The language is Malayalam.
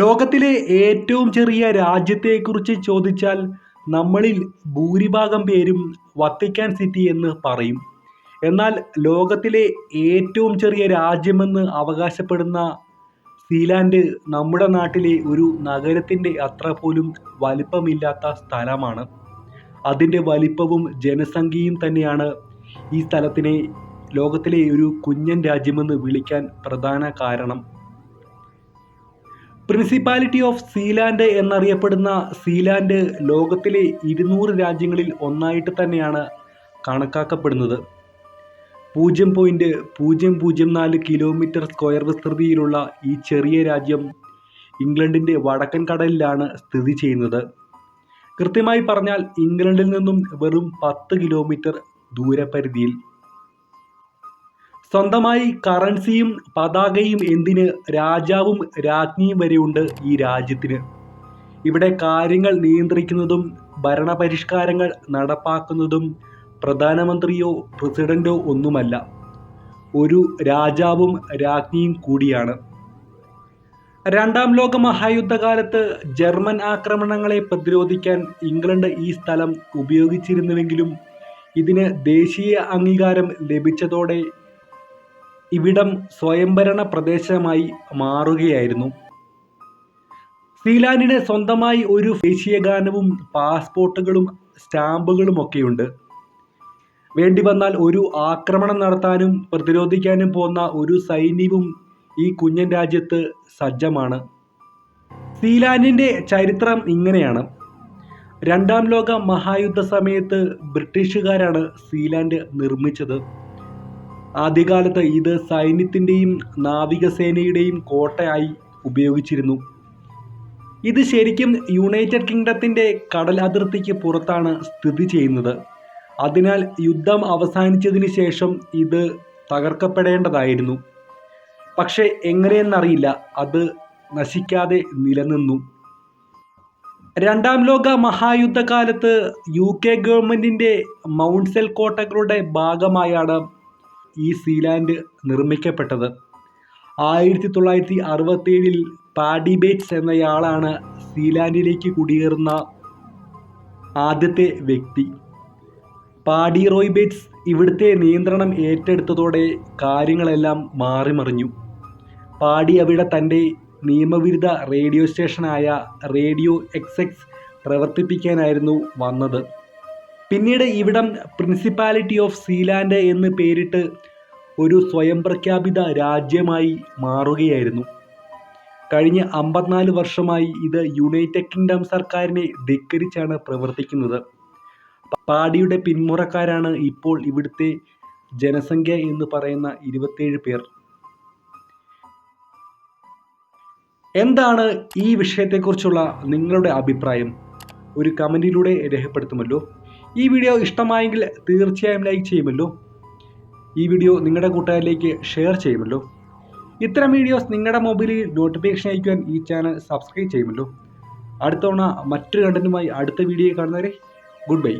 ലോകത്തിലെ ഏറ്റവും ചെറിയ രാജ്യത്തെക്കുറിച്ച് ചോദിച്ചാൽ നമ്മളിൽ ഭൂരിഭാഗം പേരും വത്തിക്കാൻ സിറ്റി എന്ന് പറയും. എന്നാൽ ലോകത്തിലെ ഏറ്റവും ചെറിയ രാജ്യമെന്ന് അവകാശപ്പെടുന്ന സീലാൻഡ് നമ്മുടെ നാട്ടിലെ ഒരു നഗരത്തിന്റെ അത്ര പോലും വലിപ്പമില്ലാത്ത സ്ഥലമാണ്. അതിന്റെ വലിപ്പവും ജനസംഖ്യയും തന്നെയാണ് ഈ സ്ഥലത്തിനെ ലോകത്തിലെ ഒരു കുഞ്ഞൻ രാജ്യമെന്ന് വിളിക്കാൻ പ്രധാന കാരണം. പ്രിൻസിപ്പാലിറ്റി ഓഫ് സീലാൻഡ് എന്നറിയപ്പെടുന്ന സീലാൻഡ് ലോകത്തിലെ ഇരുന്നൂറ് രാജ്യങ്ങളിൽ ഒന്നായിട്ട് തന്നെയാണ് കണക്കാക്കപ്പെടുന്നത്. പൂജ്യം പോയിന്റ് പൂജ്യം പൂജ്യം നാല് കിലോമീറ്റർ സ്ക്വയർ വിസ്തൃതിയിലുള്ള ഈ ചെറിയ രാജ്യം ഇംഗ്ലണ്ടിന്റെ വടക്കൻ കടലിലാണ് സ്ഥിതി ചെയ്യുന്നത്. കൃത്യമായി പറഞ്ഞാൽ ഇംഗ്ലണ്ടിൽ നിന്നും വെറും പത്ത് കിലോമീറ്റർ ദൂരപരിധിയിൽ സ്വന്തമായി കറൻസിയും പതാകയും എന്തിന് രാജാവും രാജ്ഞിയും വരെയുണ്ട് ഈ രാജ്യത്തിന്. ഇവിടെ കാര്യങ്ങൾ നിയന്ത്രിക്കുന്നതും ഭരണപരിഷ്കാരങ്ങൾ നടപ്പാക്കുന്നതും പ്രധാനമന്ത്രിയോ പ്രസിഡന്റോ ഒന്നുമല്ല. ഒരു രാജാവും രാജ്ഞിയും കൂടിയാണ്. രണ്ടാം ലോക മഹായുദ്ധകാലത്ത് ജർമ്മൻ ആക്രമണങ്ങളെ പ്രതിരോധിക്കാൻ ഇംഗ്ലണ്ട് ഈ സ്ഥലം ഉപയോഗിച്ചിരുന്നുവെങ്കിലും ഇതിന് ദേശീയ അംഗീകാരം ലഭിച്ചതോടെ ഇവിടം സ്വയംഭരണ പ്രദേശമായി മാറുകയായിരുന്നു. സീലാൻഡിന് സ്വന്തമായി ഒരു ദേശീയഗാനവും പാസ്പോർട്ടുകളും സ്റ്റാമ്പുകളും സ്റ്റാമ്പുകളുമൊക്കെയുണ്ട്. വേണ്ടി വന്നാൽ ഒരു ആക്രമണം നടത്താനും പ്രതിരോധിക്കാനും പോകുന്ന ഒരു സൈന്യവും ഈ കുഞ്ഞൻ രാജ്യത്ത് സജ്ജമാണ്. സീലാൻഡിന്റെ ചരിത്രം ഇങ്ങനെയാണ്. രണ്ടാം ലോക മഹായുദ്ധ സമയത്ത് ബ്രിട്ടീഷുകാരാണ് സീലാൻഡ് നിർമ്മിച്ചത്. ആദ്യകാലത്ത് ഇത് സൈന്യത്തിന്റെയും നാവികസേനയുടെയും കോട്ടയായി ഉപയോഗിച്ചിരുന്നു. ഇത് ശരിക്കും യുണൈറ്റഡ് കിങ്ഡത്തിന്റെ കടൽ അതിർത്തിക്ക് പുറത്താണ് സ്ഥിതി ചെയ്യുന്നത്. അതിനാൽ യുദ്ധം അവസാനിച്ചതിന് ശേഷം ഇത് തകർക്കപ്പെടേണ്ടതായിരുന്നു. പക്ഷേ എങ്ങനെയെന്നറിയില്ല അത് നശിക്കാതെ നിലനിന്നു. രണ്ടാം ലോക മഹായുദ്ധകാലത്ത് യു കെ ഗവൺമെന്റിന്റെ മൗൺസെൽ കോട്ടകളുടെ ഭാഗമായാണ് ഈ സീലാൻഡ് നിർമ്മിക്കപ്പെട്ടത്. ആയിരത്തി തൊള്ളായിരത്തി അറുപത്തേഴിൽ പാഡി ബേറ്റ്സ് എന്നയാളാണ് സീലാൻഡിലേക്ക് കുടിയേറുന്ന ആദ്യത്തെ വ്യക്തി. പാഡി റോയ്ബേറ്റ്സ് ഇവിടുത്തെ നിയന്ത്രണം ഏറ്റെടുത്തതോടെ കാര്യങ്ങളെല്ലാം മാറിമറിഞ്ഞു. പാടി അവിടെ തന്റെ നിയമവിരുദ്ധ റേഡിയോ സ്റ്റേഷനായ റേഡിയോ എക്സ് എക്സ് പ്രവർത്തിപ്പിക്കാനായിരുന്നു വന്നത്. പിന്നീട് ഇവിടം പ്രിൻസിപ്പാലിറ്റി ഓഫ് സീലാൻഡ് എന്ന് പേരിട്ട് ഒരു സ്വയം പ്രഖ്യാപിത രാജ്യമായി മാറുകയായിരുന്നു. കഴിഞ്ഞ അമ്പത്തിനാല് വർഷമായി ഇത് യുണൈറ്റഡ് കിങ്ഡം സർക്കാരിനെ ധിക്കരിച്ചാണ് പ്രവർത്തിക്കുന്നത്. പാടിയുടെ പിന്മുറക്കാരാണ് ഇപ്പോൾ ഇവിടുത്തെ ജനസംഖ്യ എന്ന് പറയുന്ന ഇരുപത്തേഴ് പേർ. എന്താണ് ഈ വിഷയത്തെക്കുറിച്ചുള്ള നിങ്ങളുടെ അഭിപ്രായം? ഒരു കമന്റിലൂടെ രേഖപ്പെടുത്തുമല്ലോ. ഈ വീഡിയോ ഇഷ്ടമായെങ്കിൽ തീർച്ചയായും ലൈക്ക് ചെയ്യുമല്ലോ. ഈ വീഡിയോ നിങ്ങളുടെ കൂട്ടുകാരിലേക്ക് ഷെയർ ചെയ്യുമല്ലോ. ഇത്തരം വീഡിയോസ് നിങ്ങളുടെ മൊബൈലിൽ നോട്ടിഫിക്കേഷൻ അയക്കുവാൻ ഈ ചാനൽ സബ്സ്ക്രൈബ് ചെയ്യുമല്ലോ. അടുത്ത തവണ മറ്റൊരു കണ്ടന്റുമായി അടുത്ത വീഡിയോ കാണുന്നവരെ ഗുഡ് ബൈ